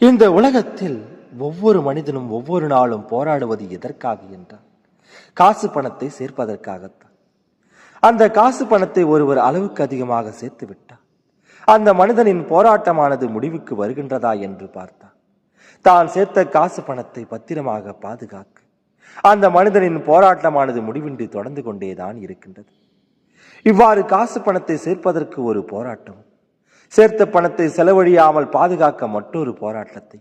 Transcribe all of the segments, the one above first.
இந்த உலகத்தில் ஒவ்வொரு மனிதனும் ஒவ்வொரு நாளும் போராடுவது எதற்காக என்றால் காசு பணத்தை சேர்ப்பதற்காகத்தான். அந்த காசு பணத்தை ஒருவர் அளவுக்கு அதிகமாக சேர்த்து விட்டார் அந்த மனிதனின் போராட்டமானது முடிவுக்கு வருகின்றதா என்று பார்த்தார் தான் சேர்த்த காசு பணத்தை பத்திரமாக பாதுகாக்க அந்த மனிதனின் போராட்டமானது முடிவின்றி தொடர்ந்து கொண்டேதான் இருக்கின்றது. இவ்வாறு காசு பணத்தை சேர்ப்பதற்கு ஒரு போராட்டம் சேர்த்த பணத்தை செலவழியாமல் பாதுகாக்க மற்றொரு போராட்டத்தை.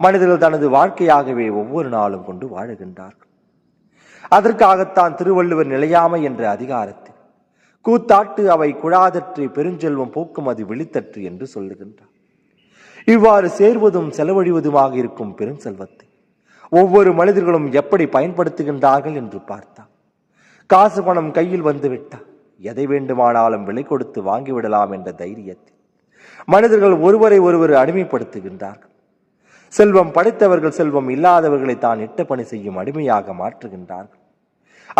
மனிதர்கள் தனது வாழ்க்கையாகவே ஒவ்வொரு நாளும் கொண்டு வாழுகின்றார்கள். அதற்காகத்தான் திருவள்ளுவர் நிலையாமை என்ற அதிகாரத்தில் கூத்தாட்டு அவை குழாதற்று பெருஞ்செல்வம் போக்கும் அது விழித்தற்று என்று சொல்லுகின்றார். இவ்வாறு சேர்வதும் செலவழிவதுமாக இருக்கும் பெரும் செல்வத்தை ஒவ்வொரு மனிதர்களும் எப்படி பயன்படுத்துகின்றார்கள் என்று பார்த்தார். காசு பணம் கையில் வந்துவிட்டால் எதை வேண்டுமானாலும் விலை கொடுத்து வாங்கிவிடலாம் என்ற தைரியத்தில் மனிதர்கள் ஒருவரை ஒருவர் அடிமைப்படுத்துகின்றார்கள். செல்வம் படைத்தவர்கள் செல்வம் இல்லாதவர்களை தான் இட்ட பணி செய்யும் அடிமையாக மாற்றுகின்றார்கள்.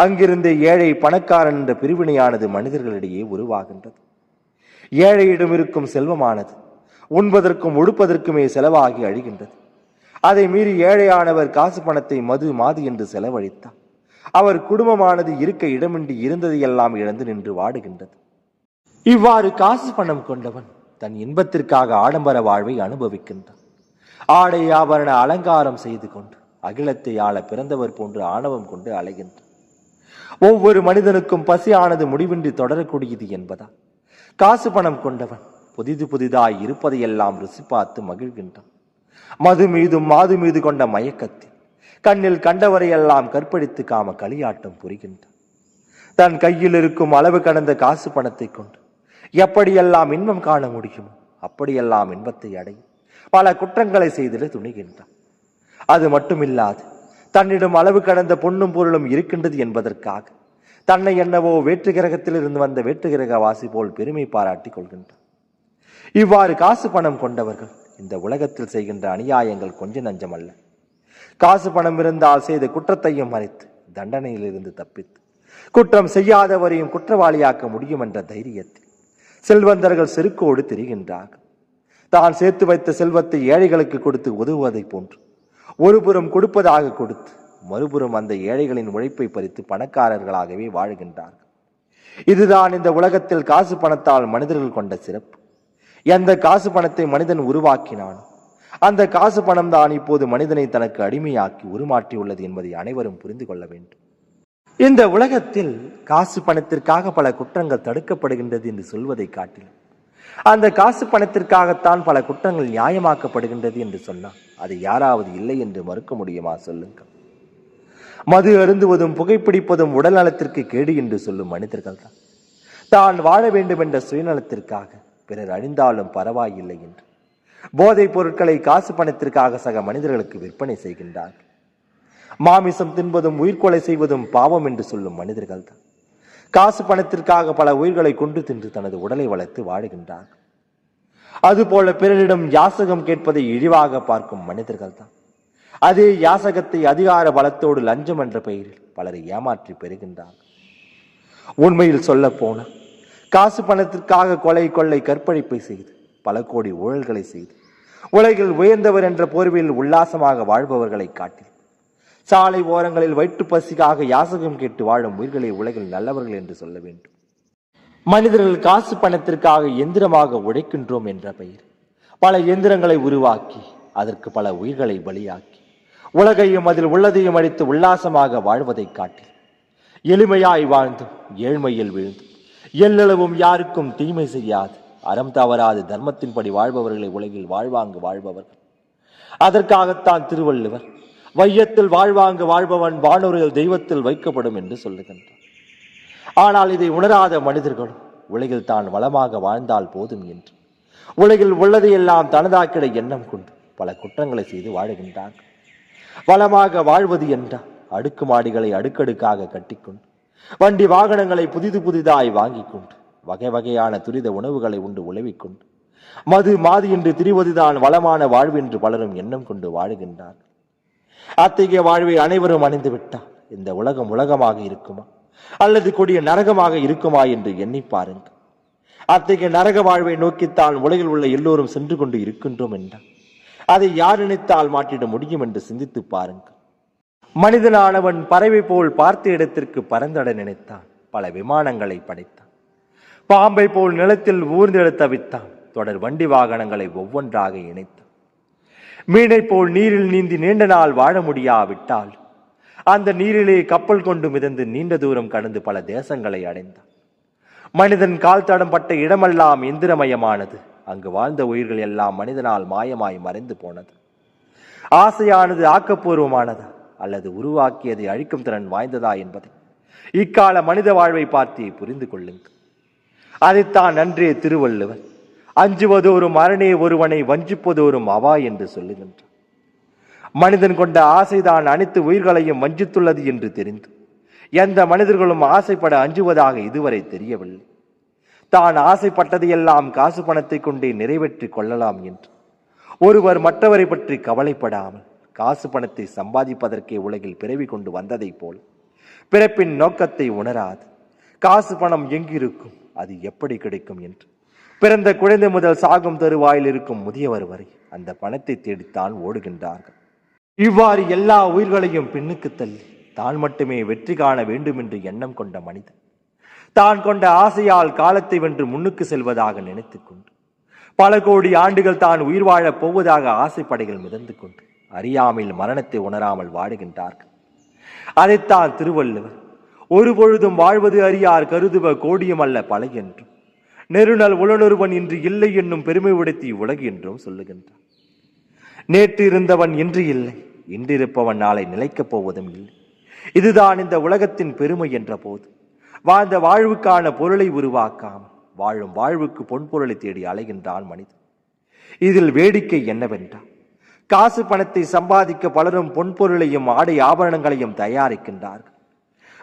அங்கிருந்து ஏழை பணக்காரன் என்ற பிரிவினையானது மனிதர்களிடையே உருவாகின்றது. ஏழையிடம் இருக்கும் செல்வமானது உண்பதற்கும் உடுப்பதற்குமே செலவாகி அழிகின்றது. அதை மீறி ஏழையானவர் காசு பணத்தை மது மாது என்று செலவழித்தார். அவர் குடும்பமானது இருக்க இடமின்றி இருந்ததையெல்லாம் இழந்து நின்று வாடுகின்றது. இவ்வாறு காசு பணம் கொண்டவன் தன் இன்பத்திற்காக ஆடம்பர வாழ்வை அனுபவிக்கின்றான். ஆடை ஆபரண அலங்காரம் செய்து கொண்டு அகிலத்தை ஆள பிறந்தவர் போன்று ஆணவம் கொண்டு அலைகின்றான். ஒவ்வொரு மனிதனுக்கும் பசியானது முடிவின்றி தொடரக்கூடியது என்பதால் காசு பணம் கொண்டவன் புதிது புதிதாய் இருப்பதையெல்லாம் ருசி பார்த்து மகிழ்கின்றான். மது மீதும் மாது மீது கொண்ட மயக்கத்தில் கண்ணில் கண்டவரையெல்லாம் கற்பழித்து காம களியாட்டம் புரிகின்றான். தன் கையில் இருக்கும் அளவு கடந்த காசு பணத்தை கொண்டு எப்படியெல்லாம் இன்பம் காண முடியுமோ அப்படியெல்லாம் இன்பத்தை அடையும் பல குற்றங்களை செய்திட துணிகின்றான். அது மட்டுமில்லாது தன்னிடம் அளவு கடந்த பொண்ணும் பொருளும் இருக்கின்றது என்பதற்காக தன்னை என்னவோ வேற்று கிரகத்திலிருந்து வந்த வேற்று கிரகவாசி போல் பெருமை பாராட்டிக் கொள்கின்றான். இவ்வாறு காசு பணம் கொண்டவர்கள் இந்த உலகத்தில் செய்கின்ற அநியாயங்கள் கொஞ்ச நஞ்சமல்ல. காசு பணம் இருந்தால் செய்த குற்றத்தையும் மறைத்து தண்டனையிலிருந்து தப்பித்து குற்றம் செய்யாதவரையும் குற்றவாளியாக்க முடியும் என்ற தைரியத்தில் செல்வந்தர்கள் செருக்கோடு திரிகின்றார்கள். தான் சேர்த்து வைத்த செல்வத்தை ஏழைகளுக்கு கொடுத்து உதவுவதைப் போன்று ஒருபுறம் கொடுப்பதாக கொடுத்து மறுபுறம் அந்த ஏழைகளின் உழைப்பை பறித்து பணக்காரர்களாகவே வாழுகின்றார்கள். இதுதான் இந்த உலகத்தில் காசு பணத்தால் மனிதர்கள் கொண்ட சிறப்பு. எந்த காசு பணத்தை மனிதன் உருவாக்கினானோ அந்த காசு பணம் தான் இப்போது மனிதனை தனக்கு அடிமையாக்கி உருமாற்றியுள்ளது என்பதை அனைவரும் புரிந்து கொள்ள வேண்டும். இந்த உலகத்தில் காசு பணத்திற்காக பல குற்றங்கள் தடுக்கப்படுகின்றது என்று சொல்வதை காட்டிலும். அந்த காசு பணத்திற்காகத்தான் பல குற்றங்கள் நியாயமாக்கப்படுகின்றது என்று சொன்னால் அது யாராவது இல்லை என்று மறுக்க முடியுமா? சொல்லுங்கள். மது அருந்துவதும் புகைப்பிடிப்பதும் உடல் நலத்திற்கு கேடு என்று சொல்லும் மனிதர்கள் தான் தான் வாழ வேண்டும் என்ற சுயநலத்திற்காக பிறர் அழிந்தாலும் பரவாயில்லை என்று. போதைப் பொருட்களை காசு பணத்திற்காக சக மனிதர்களுக்கு விற்பனை செய்கின்றார்கள். மாமிசம் தின்பதும் உயிர்கொலை செய்வதும் பாவம் என்று சொல்லும் மனிதர்கள் தான். காசு பணத்திற்காக பல உயிர்களை கொண்டு தின்று தனது உடலை வளர்த்து வாழுகின்றார்கள் அதுபோல பிறரிடம் யாசகம் கேட்பதை இழிவாக பார்க்கும் மனிதர்கள் தான். அதே யாசகத்தை அதிகார பலத்தோடு லஞ்சம் என்ற பெயரில் பலரை ஏமாற்றி பெறுகின்றார்கள் உண்மையில் சொல்ல போன காசு பணத்திற்காக கொலை கொள்ளை கற்பழிப்பை செய்து பல கோடி ஊழல்களை செய்து உலகில் உயர்ந்தவர் என்ற போர்வையில் உல்லாசமாக வாழ்பவர்களை காட்டி சாலை ஓரங்களில் வயிற்று பசிக்காக யாசகம் கேட்டு வாழும் உயிர்களை உலகில் நல்லவர்கள் என்று சொல்ல வேண்டும். மனிதர்கள் காசு பணத்திற்காக எந்திரமாக உழைக்கின்றோம் என்ற பெயர். பல எந்திரங்களை உருவாக்கி அதற்கு பல உயிர்களை பலியாக்கி உலகையும் அதில் உள்ளதையும் அடித்து உல்லாசமாக வாழ்வதை காட்டி எளிமையாய் வாழ்ந்தும் ஏழ்மையில் விழுந்தும் எல்லளவும் யாருக்கும் தீமை செய்யாது அறம் தவறாது தர்மத்தின்படி வாழ்பவர்களை உலகில் வாழ்வாங்கு வாழ்பவர்கள். அதற்காகத்தான் திருவள்ளுவர் வையத்தில் வாழ்வாங்கு வாழ்பவன் வானூரில் தெய்வத்தில் வைக்கப்படும் என்று சொல்லுகின்றார் ஆனால் இதை உணராத மனிதர்களும் உலகில் தான் வளமாக வாழ்ந்தால் போதும் என்று. உலகில் உள்ளதையெல்லாம் தனதாக்கிட எண்ணம் கொண்டு பல குற்றங்களை செய்து வாழுகின்றார்கள். வளமாக வாழ்வது என்றால் அடுக்குமாடிகளை அடுக்கடுக்காக கட்டிக்கொண்டு வண்டி வாகனங்களை புதிது புதிதாய் வாங்கிக் கொண்டு வகை வகையான துரித உணவுகளை உண்டு உழவிக்கொண்டு மது மாது என்று திரிவதுதான் வளமான வாழ்வு என்று பலரும் எண்ணம் கொண்டு வாழுகின்றார்கள். அத்தகைய வாழ்வை அனைவரும் அணிந்து விட்டால் இந்த உலகம் உலகமாக இருக்குமா? அல்லது கொடிய நரகமாக இருக்குமா என்று எண்ணி பாருங்கள். அத்தகைய நரக வாழ்வை நோக்கித்தான் உலகில் உள்ள எல்லோரும் சென்று கொண்டு இருக்கின்றோம் என்றால் அதை யார் நினைத்தால் மாற்றிட முடியும் என்று சிந்தித்து பாருங்கள். மனிதனானவன் பறவை போல் பார்த்த இடத்திற்கு பறந்தட நினைத்தான் பல விமானங்களை படைத்தான். பாம்பை போல் நிலத்தில் ஊர்ந்திட தவித்தான் தொடர் வண்டி வாகனங்களை ஒவ்வொன்றாக இணைத்தான். மீனை போல் நீரில் நீந்தி நீண்ட நாள் வாழ முடியாவிட்டால் அந்த நீரிலே கப்பல் கொண்டு மிதந்து நீண்ட தூரம் கடந்து பல தேசங்களை அடைந்தான். மனிதன் கால் தடம் பட்ட இடமெல்லாம் இந்திரமயமானது. அங்கு வாழ்ந்த உயிர்கள் எல்லாம் மனிதனால் மாயமாய் மறைந்து போனது. ஆசையானது ஆக்கப்பூர்வமானதா அல்லது உருவாக்கியதை அழிக்கும் திறன் வாய்ந்ததா என்பதை இக்கால மனித வாழ்வை பார்த்து புரிந்து கொள்ளுங்கள். அதைத்தான் நன்றே திருவள்ளுவர் அஞ்சுவது ஒரு மரணே ஒருவனை வஞ்சிப்பது ஒரு அவா என்று சொல்லுகின்றார். மனிதன் கொண்ட ஆசைதான் அனைத்து உயிர்களையும் வஞ்சித்துள்ளது என்று தெரிந்து எந்த மனிதர்களும் ஆசைப்பட அஞ்சுவதாக இதுவரை தெரியவில்லை. தான் ஆசைப்பட்டதையெல்லாம் காசு பணத்தை கொண்டே நிறைவேற்றிக் கொள்ளலாம் என்று. ஒருவர் மற்றவரை பற்றி கவலைப்படாமல் காசு பணத்தை சம்பாதிப்பதற்கே உலகில் பிறவி கொண்டு வந்ததைப் போல் பிறப்பின் நோக்கத்தை உணராது. காசு பணம் எங்கிருக்கும் அது எப்படி கிடைக்கும் என்று. பிறந்த குழந்தை முதல் சாகும் தருவாயில் இருக்கும் முதியவர் வரை அந்த பணத்தை தேடித்தான் ஓடுகின்றார்கள். இவ்வாறு எல்லா உயிர்களையும் பின்னுக்கு தள்ளி தான் மட்டுமே வெற்றி காண வேண்டும் என்று எண்ணம் கொண்ட மனிதன் தான் கொண்ட ஆசையால் காலத்தை வென்று முன்னுக்கு செல்வதாக நினைத்துக் கொண்டு பல கோடி ஆண்டுகள் தான் உயிர் வாழப் போவதாக ஆசைப்படைகள் மிதந்து கொண்டு அறியாமையில் மரணத்தை உணராமல் வாடுகின்றார்கள். அதைத்தான் திருவள்ளுவர் ஒரு பொழுதும் வாழ்வது அறியார் கருதுவ கோடியும் அல்ல பல என்றும் நெருநாள் உளனொருவன் இன்று இல்லை என்னும் பெருமை உடைத்தி உலகு என்றும் சொல்லுகின்றான். நேற்று இருந்தவன் இன்று இல்லை இன்றிருப்பவன் நாளை நிலைக்கப் போவதும் இல்லை. இதுதான் இந்த உலகத்தின் பெருமை என்ற போது. வாழ்ந்த வாழ்வுக்கான பொருளை உருவாக்காம் வாழும் வாழ்வுக்கு பொன்பொருளை தேடி அலைகின்றான் மனிதன். இதில் வேடிக்கை என்னவென்றால் காசு பணத்தை சம்பாதிக்க பலரும் பொன்பொருளையும் ஆடை ஆபரணங்களையும் தயாரிக்கின்றார்கள்.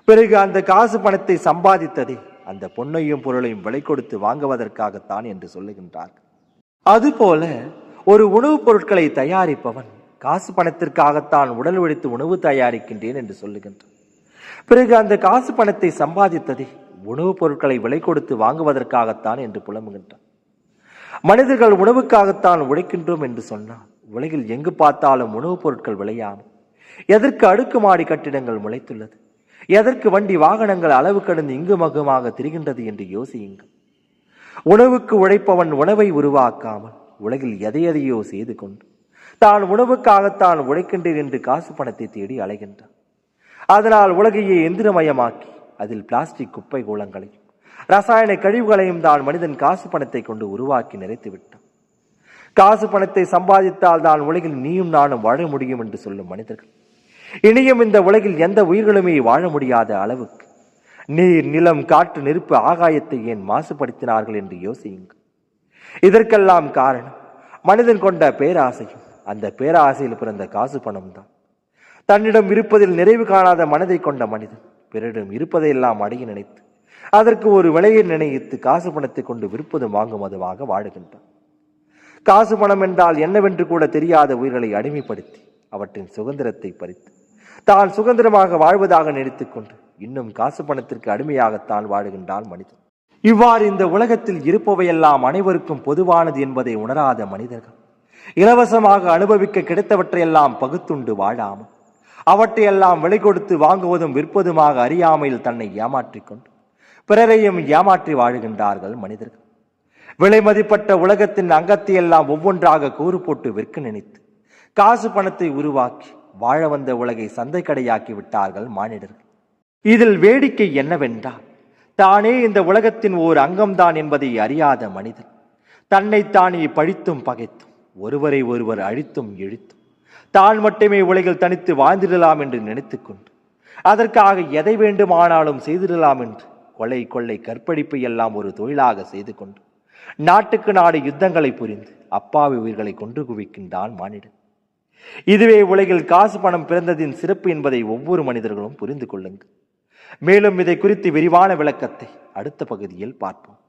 பிறகு அந்த காசு பணத்தை சம்பாதித்ததே அந்த பொன்னையும் பொருளையும் விலை கொடுத்து வாங்குவதற்காகத்தான் என்று சொல்லுகின்றார். அதுபோல ஒரு உணவுப் பொருட்களை தயாரிப்பவன் காசு பணத்திற்காகத்தான் உடல் உழைத்து உணவு தயாரிக்கின்றேன் என்று சொல்லுகின்றான். பிறகு அந்த காசு பணத்தை சம்பாதித்ததே உணவுப் பொருட்களை விலை கொடுத்து வாங்குவதற்காகத்தான் என்று புலம்புகின்றான். மனிதர்கள் உணவுக்காகத்தான் உழைக்கின்றோம் என்று சொன்னால் உலகில் எங்கு பார்த்தாலும் உணவுப் பொருட்கள் விளையாமல் எதற்கு அடுக்குமாடி கட்டிடங்கள் முளைத்துள்ளது? எதற்கு வண்டி வாகனங்கள் அளவு கடந்து இங்கு மகுமாக திரிகின்றது என்று யோசியுங்கள். உணவுக்கு உழைப்பவன் உணவை உருவாக்காமல் உலகில் எதை எதையோ செய்து கொண்டு தான் உணவுக்காகத்தான் உழைக்கின்றேன் என்று காசு பணத்தை தேடி அலைகின்றான். அதனால் உலகையே எந்திரமயமாக்கி அதில் பிளாஸ்டிக் குப்பை கூலங்களையும் ரசாயன கழிவுகளையும் தான் மனிதன் காசு பணத்தை கொண்டு உருவாக்கி நிறைத்து விட்டான். காசு பணத்தை சம்பாதித்தால் தான் உலகில் நீயும் நானும் வாழ முடியும் என்று சொல்லும் மனிதர்கள். இனியும் இந்த உலகில் எந்த உயிர்களுமே வாழ முடியாத அளவுக்கு நீர் நிலம் காற்று நெருப்பு ஆகாயத்தை ஏன் மாசுபடுத்தினார்கள் என்று யோசியுங்கள். இதற்கெல்லாம் காரணம் மனிதன் கொண்ட பேராசையும் அந்த பேராசையில் பிறந்த காசு பணம் தான் தன்னிடம் இருப்பதில் நிறைவு காணாத மனதை கொண்ட மனிதன் பிறரிடம் இருப்பதையெல்லாம் அடைய நினைத்து அதற்கு ஒரு விலையை நினைத்து காசு பணத்தை கொண்டு விற்பதும் வாங்கும் அதுவாக வாழுகின்றான். காசு பணம் என்றால் என்னவென்று கூட தெரியாத உயிர்களை அடிமைப்படுத்தி அவற்றின் சுதந்திரத்தை பறித்து தான் சுதந்திரமாக வாழ்வதாக நினைத்துக்கொண்டு இன்னும் காசு பணத்திற்கு அடிமையாகத்தான் வாழுகின்றான் மனிதன். இவ்வாறு இந்த உலகத்தில் இருப்பவையெல்லாம் அனைவருக்கும் பொதுவானது என்பதை உணராத மனிதர்கள் இலவசமாக அனுபவிக்க கிடைத்தவற்றையெல்லாம் பகுத்துண்டு வாழாமல் அவற்றையெல்லாம் விலை கொடுத்து வாங்குவதும் விற்பதுமாக அறியாமையில் தன்னை ஏமாற்றிக் கொண்டு பிறரையும் ஏமாற்றி வாழுகின்றார்கள் மனிதர்கள். விலை மதிப்பட்ட உலகத்தின் அங்கத்தை எல்லாம் ஒவ்வொன்றாக கூறு போட்டு விற்க நினைத்து காசு பணத்தை உருவாக்கி வாழ வந்த உலகை சந்தை கடையாக்கி விட்டார்கள் மானிடர்கள். இதில் வேடிக்கை என்னவென்றால் தானே இந்த உலகத்தின் ஓர் அங்கம்தான் என்பதை அறியாத மனிதன் தன்னைத்தானே பழித்தும் பகைத்தும் ஒருவரை ஒருவர் அழித்தும் இழித்தும் தான் மட்டுமே உலகில் தனித்து வாழ்ந்திடலாம் என்று நினைத்துக்கொண்டு அதற்காக எதை வேண்டுமானாலும் செய்திடலாம் என்று கொலை கொள்ளை கற்பழிப்பு எல்லாம் ஒரு தொழிலாக செய்து கொண்டு நாட்டுக்கு நாடு யுத்தங்களை புரிந்து அப்பாவி உயிர்களை கொன்று குவிக்கின்றான் மானிடன். இதுவே உலகில் காசு பணம் பிறந்ததின் சிறப்பு என்பதை ஒவ்வொரு மனிதர்களும் புரிந்து கொள்ளுங்கள். மேலும் இதை குறித்து விரிவான விளக்கத்தை அடுத்த பகுதியில் பார்ப்போம்.